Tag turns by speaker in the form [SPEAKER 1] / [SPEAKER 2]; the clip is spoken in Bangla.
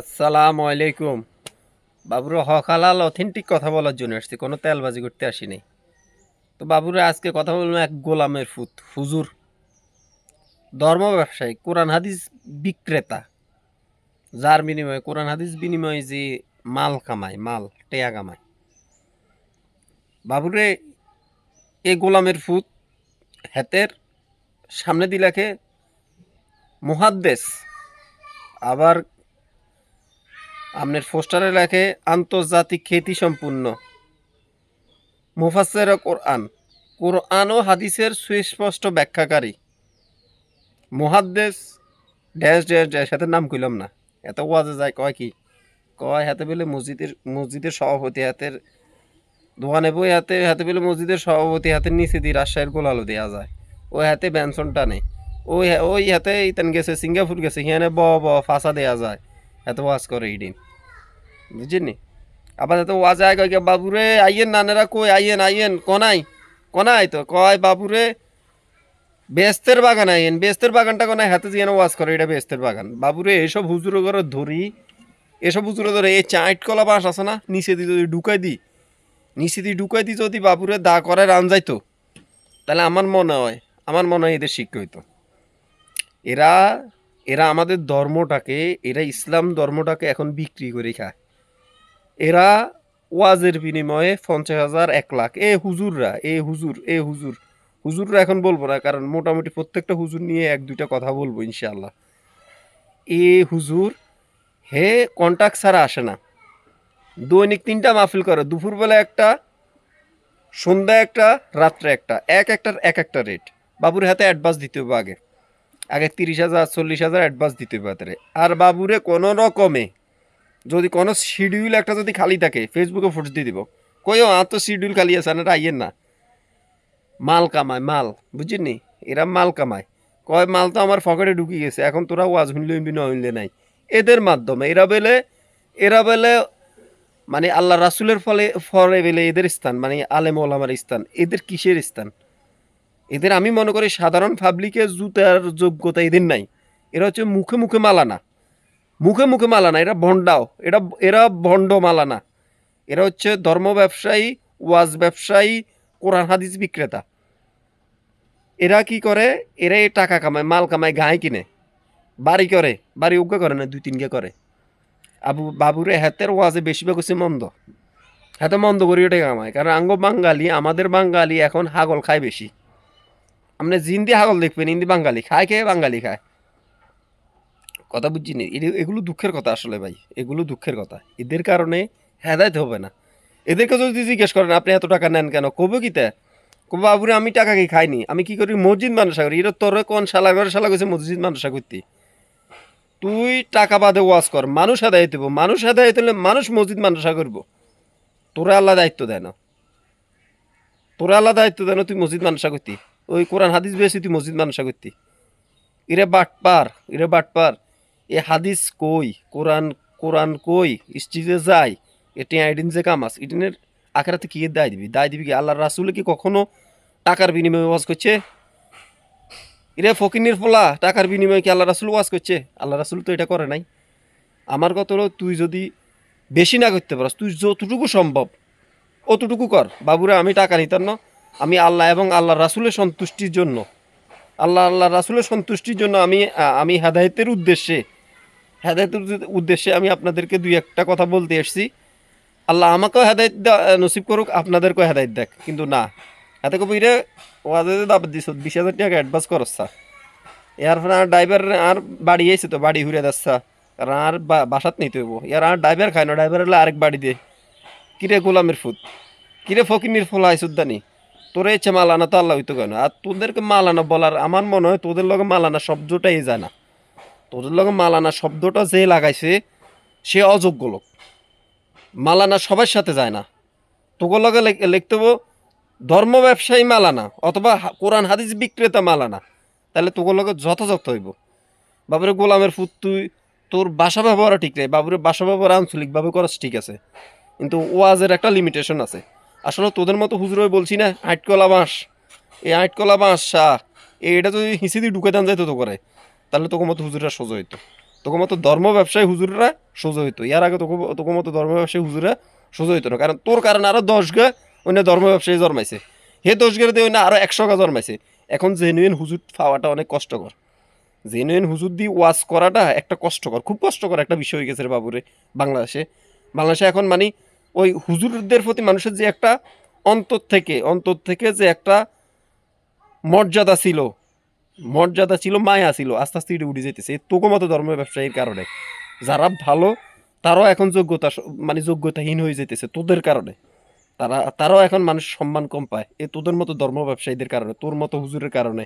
[SPEAKER 1] আসসালামু আলাইকুম। বাবুর হকালাল অথেন্টিক কথা বলার জন্য আসছি, কোনো তেলবাজি করতে আসিনি। তো বাবুরে আজকে কথা বলব এক গোলামের ফুত, হুজুর। ধর্ম ব্যবসায়ী, কোরআন হাদিস বিক্রেতা। যার বিনিময়ে, কোরআন হাদিস বিনিময়ে যে মাল কামায়, মাল, টেয়া কামায়। বাবুরে এই গোলামের ফুত হেতের সামনে দিলাকে মুহাদ্দেস, আবার আপনার পোস্টারে লেখে, আন্তর্জাতিক খ্যাতি সম্পূর্ণ। মুফাসের কোরআন কোরআন ও হাদিসের সুস্পষ্ট ব্যাখ্যাকারী। মুহাদ্দেস, ড্যাশ ড্যাশ ড্যাশ, হাতের নাম কইলাম না। এত ওয়াজে যায়, কয় কি? কয়, হাতে বলে মসজিদের মসজিদের সভাপতি হাতের দোকানে বই হাতে হাতে বলে মসজিদের সভাপতি হাতের নিচে দিয়ে রাজশাহীর গোলালো দেওয়া যায়। ওই হাতে বেনসনটা নেই ওই ওই হাতে ইতান গেছে, সিঙ্গাপুর গেছে, হিয়ানে ব ব, ফাঁসা দেওয়া যায়। এত ওয়াজ করে এই দিন। বুঝিনি? এত ওয়াজ আয় কয় বাবুরে, আইয়েন নানেরা কই? আইয়েন আইয়েন, কনাই কনাই তো, কয় বাবুরে? বেস্তের বাগান আইয়েন বেস্তের বাগানটা কোনায় হাতে দিয়ে ওয়াজ করে, এটা বেস্তের বাগান। বাবুরে, এসব হুজুরো করে ধরি, এসব হুজুরো ধরে এই চাইট কলা বাস আছে না, নিচে দিয়ে যদি ঢুকাই দিই, নিচে দিয়ে ঢুকাই দিই যদি বাবুরে দা করে, রান যাইতো। তাহলে আমার মনে হয়, আমার মনে হয় এদের শিক্ষা হইতো। এরা এরা আমাদের ধর্মটাকে, এরা ইসলাম ধর্মটাকে এখন বিক্রি করে খায়। এরা ওয়াজের বিনিময়ে পঞ্চাশ হাজার এক লাখ। এ হুজুররা, এ হুজুর এ হুজুর। হুজুররা এখন বলব না, কারণ মোটামুটি প্রত্যেকটা হুজুর নিয়ে এক দুইটা কথা বলব ইনশাল্লাহ এ হুজুর, হে কন্ট্যাক্ট ছাড়া আসে না। দৈনিক তিনটা মাহফিল করে, দুপুরবেলা একটা সন্ধ্যা একটা, রাত্রে একটা। এক একটার এক একটা রেট বাবুর হাতে অ্যাডভান্স দিতে হবে আগে। আগে তিরিশ হাজার, চল্লিশ হাজার অ্যাডভান্স দিতে হবে আর বাবুরে কোনো রকমে যদি কোনো শিডিউল একটা যদি খালি থাকে ফেসবুকে ফোর্স দিয়ে দিব। কইও আর তো শিডিউল খালি আছে না আইয়েন না। মাল কামায়, মাল বুঝিনি এরা মাল কামায়। কয়, মাল তো আমার পকেটে ঢুকে গেছে, এখন তোরা ওয়াজ হইবি, না হইলে নাই। এদের মাধ্যমে, এরা বেলে এরা বেলে মানে আল্লাহ রাসুলের ফলে ফলে বেলে এদের স্থান মানে আলেম ওলামার স্থান, এদের কিসের স্থান? এদের আমি মনে করি সাধারণ পাবলিকের জুতার যোগ্যতা এদের নাই। এরা হচ্ছে মুখে মুখে মালানা। মুখে মুখে মালানা এরা ভণ্ডাও। এরা এরা ভণ্ড মালানা এরা হচ্ছে ধর্ম ব্যবসায়ী, ওয়াজ ব্যবসায়ী, কোরআন, হাদিস বিক্রেতা। এরা কি করে? এরা এই টাকা কামায়, মাল কামায় গায়ে কিনে। বাড়ি করে, বাড়ি উগ্গা করে না দুই তিনকে করে। আবু, বাবুরে হাতের ওয়াজে বেশিরভাগ হচ্ছে মন্দ। হাতে মন্দ করি ওটা কামায়, কারণ আঙ্গ বাঙালি, আমাদের বাঙালি এখন হাগল খায় বেশি। আপনি জিন্দি হাগল দেখবেন হিন্দি বাঙালি, খায় খেয়ে বাঙালি খায়? কথা বুঝছি নি? এগুলো দুঃখের কথা আসলে ভাই। এগুলো দুঃখের কথা। এদের কারণে হেদায়ত হবে না। এদেরকে যদি জিজ্ঞেস করেন, আপনি এত টাকা নেন কেন? কবে কি তা? কবে বাবুরে, আমি টাকা কি খাইনি? আমি কি করি? মসজিদ মানুষা করি। এটা তোর কোন শালা ঘরে শালা গেছে মসজিদ মানুষা করতে? তুই টাকা বাদে ওয়াজ কর। মানুষ হেদায়ত দেবো মানুষ হেদায়ত হলে মানুষ মসজিদ মানুষা করব। তোরা আল্লাহ দায়িত্ব দেয় না। তোরা আল্লাহ দায়িত্ব দেয় না তুই মসজিদ মানুষা করতি। ওই কোরআন হাদিস বেশি তুই মসজিদ মানুষা করতি। ইরে বাটপার। ইরে বাটপার। এ হাদিস কই? কোরআন কোরআন কই? স্টিজে যায় এটি আইডিন যে কামাস ইডিনের আখেরাতে কি দায় দিবি? দায় দিবি কি আল্লাহ রাসুল কি কখনো টাকার বিনিময়ে ওয়াজ করছে? ইরে ফকিনের ফোলা, টাকার বিনিময়ে কি আল্লাহ রাসুল ওয়াজ করছে? আল্লাহ রাসুল তো এটা করে নাই। আমার কথা হলো, তুই যদি বেশি না করতে পারস, তুই যতটুকু সম্ভব, অতটুকু কর। বাবুরা, আমি টাকা নিতাম না। আমি আল্লাহ এবং আল্লাহ রাসুলের সন্তুষ্টির জন্য। আল্লাহ আল্লাহ রাসুলের সন্তুষ্টির জন্য আমি আমি হেদায়তের উদ্দেশ্যে হেদায়তের উদ্দেশ্যে আমি আপনাদেরকে দুই একটা কথা বলতে এসেছি। আল্লাহ আমাকেও হেদায়ত নসিব করুক, আপনাদেরকেও হেদায়ত দেখ কিন্তু না, এত কবি রে ওয়াজে দাবাত দিস বিশ হাজার টাকা অ্যাডভান্স করছা এর ফলে আর ড্রাইভার আর বাড়ি এসে তো, বাড়ি ঘুরে যাচ্ছা। কারণ আর বাসাত নিতে হইব ইয়ার আর ড্রাইভার খায় না ড্রাইভার হলে আরেক বাড়ি দে। কিরে গোলামের ফুট কিরে ফকিনির ফলা আইসুদ্দানি তোরে ইচ্ছে মালানা তো আল্লাহ হইতো কেন? আর তোদেরকে মালানা বলার, আমার মনে হয় তোদের লগে মালানা শব্দটাই যায় না। তোদের লগে মালানা শব্দটা যে লাগাইছে, সে অযোগ্য লোক। মালানা সবার সাথে যায় না। তোকে লগে লেখ- লিখতে ধর্ম ব্যবসায়ী মালানা অথবা কোরআন হাদিস বিক্রেতা মালানা। তাহলে তোকে লগে যথাযথ হইব। বাবুরে গোলামের ফুট তুই, তোর বাসা ব্যবহার ঠিক নেই। বাবুরে বাসা ব্যবহার আঞ্চলিকভাবে করা ঠিক আছে। কিন্তু ওয়াজের একটা লিমিটেশন আছে। আসলে তোদের মতো হুজুর হয়ে বলছি না, আটকলা বাঁশ। এই আটকলা বাঁশ এটা যদি হিসি দিয়ে ঢুকে দেন যাইতো তো করে। তাহলে তোকে মতো হুজুররা সোজা হইতো। তোকে মতো ধর্ম ব্যবসায়ী হুজুররা সোজা হইতো। ইয়ার আগে তোকে তোকে মতো ধর্ম ব্যবসায়ী হুজুররা সোজা হইতো না। কারণ তোর কারণে আরও দশ গা অন্য ধর্ম ব্যবসায়ী জন্মাইছে। হে দশ গেলে দিয়ে অন্য আরও একশো গা জন্মাইছে। এখন জেনুইন হুজুর পাওয়াটা অনেক কষ্টকর। জেনুইন হুজুর দিয়ে ওয়াজ করাটা একটা কষ্টকর, খুব কষ্টকর একটা বিষয় হয়ে গেছে বাবুরে বাংলাদেশে। বাংলাদেশে এখন মানে ওই হুজুরদের প্রতি মানুষের যে একটা অন্তর থেকে অন্তর থেকে যে একটা মর্যাদা ছিল মর্যাদা ছিল, মায়া ছিল, আস্তে আস্তে এটা উঠে যেতেছে তোকে মতো ধর্ম ব্যবসায়ীর কারণে, যারা ভালো, তারাও এখন যোগ্যতা মানে যোগ্যতাহীন হয়ে যেতেছে তোদের কারণে। তারা, তারাও এখন মানুষ সম্মান কম পায়। এ তোদের মতো ধর্ম ব্যবসায়ীদের কারণে, তোর মতো হুজুরের কারণে।